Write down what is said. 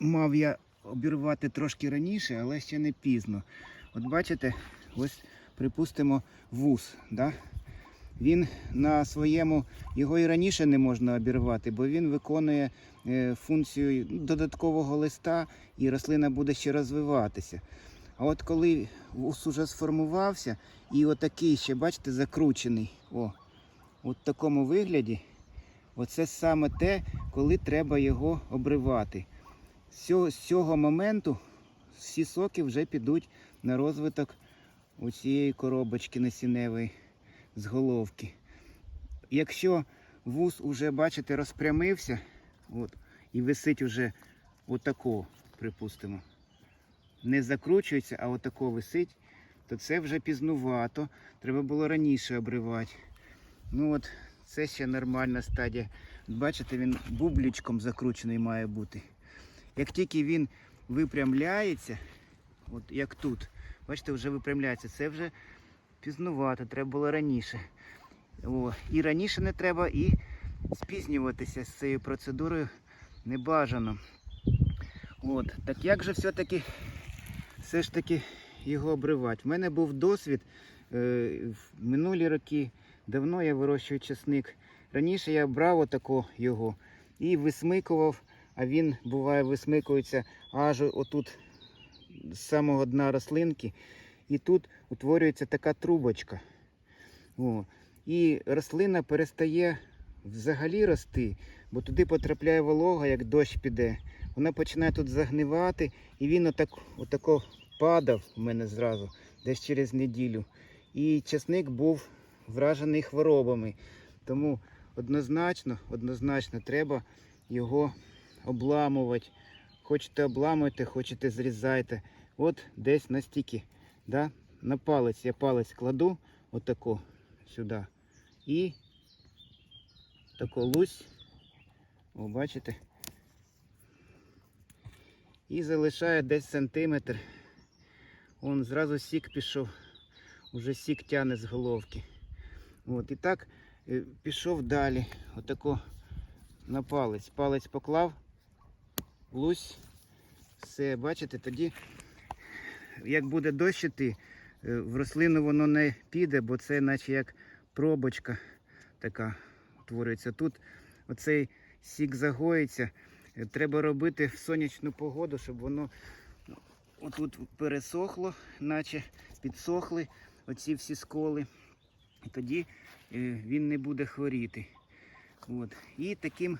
мав я обірвати трошки раніше, але ще не пізно. От бачите, ось припустимо вуз. Да? Він на своєму, його і раніше не можна обірвати, бо він виконує е, функцію додаткового листа і рослина буде ще розвиватися. А от коли вус уже сформувався і отакий ще, бачите, закручений, о, от в такому вигляді, оце саме те, коли треба його обривати. З цього, моменту всі соки вже підуть на розвиток у цієї коробочки насінневої з головки. Якщо вуз уже, бачите, розпрямився от, і висить уже отако, припустимо, не закручується, а отако висить, то це вже пізнувато. Треба було раніше обривати. Ну от, це ще нормальна стадія. Бачите, він бублічком закручений має бути. Як тільки він випрямляється, от як тут, бачите, вже випрямляється, це вже пізнувато, треба було раніше. О, і раніше не треба, і спізнюватися з цією процедурою не бажано. От, так як же все-таки все ж таки його обривати? В мене був досвід е, в минулі роки, давно я вирощую часник. Раніше я брав отако його і висмикував, а він буває висмикується аж отут з самого дна рослинки. І тут утворюється така трубочка. О. І рослина перестає взагалі рости, бо туди потрапляє волога, як дощ піде. Вона починає тут загнивати, і він отак, отако падав у мене зразу, десь через неділю. І часник був вражений хворобами. Тому однозначно, однозначно треба його обламувати. Хочете обламуйте, хочете зрізайте. От десь настільки. Да? На палець я палець кладу отако сюди. І тако лусь. О, бачите? І залишає десь сантиметр. Он зразу сік пішов. Уже сік тяне з головки. От, і так е, пішов далі. Отако на палець. Палець поклав, лусь. Все, бачите, тоді, як буде дощ іти, е, в рослину воно не піде, бо це наче як пробочка така утворюється. Тут оцей сік загоїться. Е, Треба робити в сонячну погоду, щоб воно отут пересохло, наче підсохли оці всі сколи. Тоді е, він не буде хворіти. От. І таким